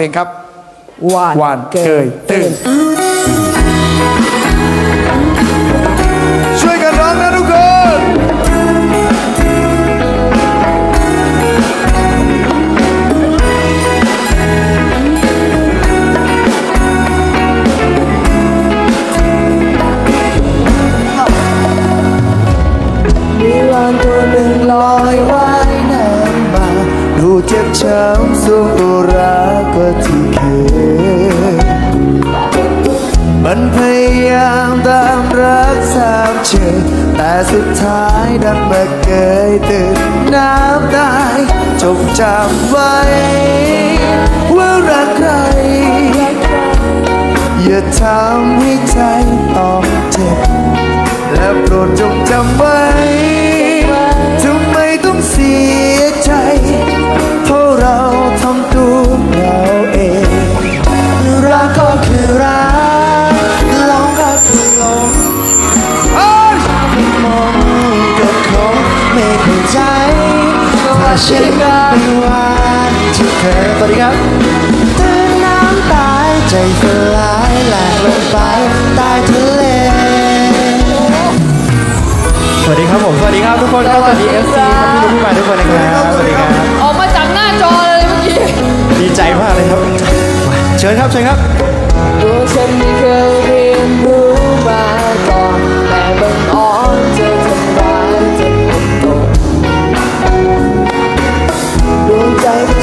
เพลงครับหวานหวานเกยตื่น ช่วยกันร้องนะทุกคนมีวานตัวหนึ่งลอยว่ายน้ำมา ดูเจ็บช้ำสูงตัวรัก แต่สุดท้ายดันมาเกยตื่นน้ำตายจงจำไว้ ว่ารักใคร อย่าทำให้ใจต้องเจ็บ และโปรดจงจำไว้ ถ้าฉันเป็นวันที่เธอสวัสดีครับตื่นน้ำตายใจสลายแหลกลงไปใต้ทะเลสวัสดีครับผมสวัสดีครับทุกคนครับสวัสดีเอฟซีครับพี่ลูกพี่ใหม่ทุกคนนะครับสวัสดีครับออกมาจากหน้าจอเลยเมื่อกี้ดีใจมากเลยครับเชิญครับเชิญครับ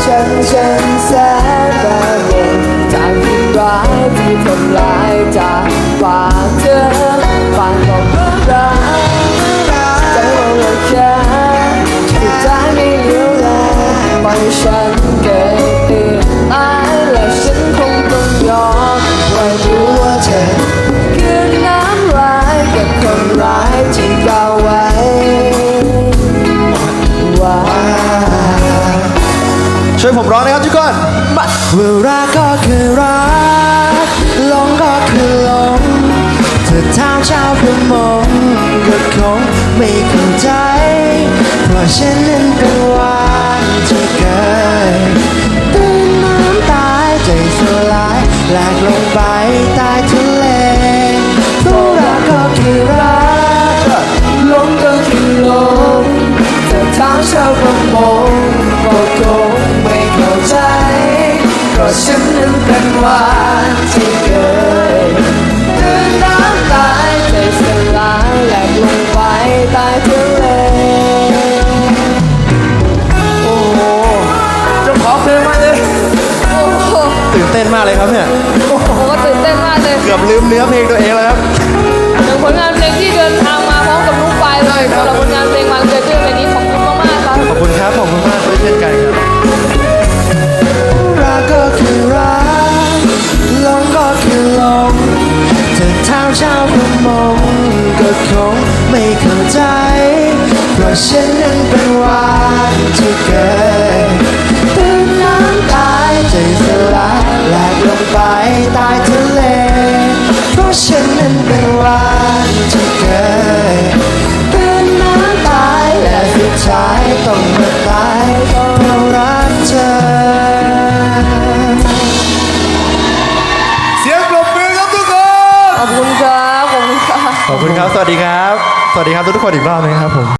ใจ ช่วยผมร้องนะครับทุกคนว่ารักก็คือรักหลงก็คือหลงเธอถามชาวประมงก็คงไม่เข้าใจ เพราะฉันนั้นเป็นวันที่เกิดตื่นน้ำตายใจสลายแหลกลงไปใต้ทะเลเพราะรักก็คือรักหลงก็คือหลงแต่ทางชาวประมงก็คง ฉันนั้นเป็นวันที่เกิดตื่นน้ำตายใจสลายแหลกลงไปใต้ทะเลโอ้โหเจ้าของเพลงมาเลยโอ้โหตื่นเต้นมากเลยครับเนี่ย ผมก็ตื่นเต้นมากเลยเกือบลืมเนื้อเพลงตัวเองแล้วครับหนึ่งผลงานเพลงที่เดินทางมาพร้อมกับลูกไฟเลยสำหรับผลงาน ก็คือหลงเธอเท้ามชาวประมงก็คงไม่เข้าใจ เพราะฉันนั้นเป็น ขอบคุณครับ ขอบคุณครับ ขอบคุณครับ สวัสดีครับ สวัสดีครับทุกๆคนอีกรอบนึงครับผม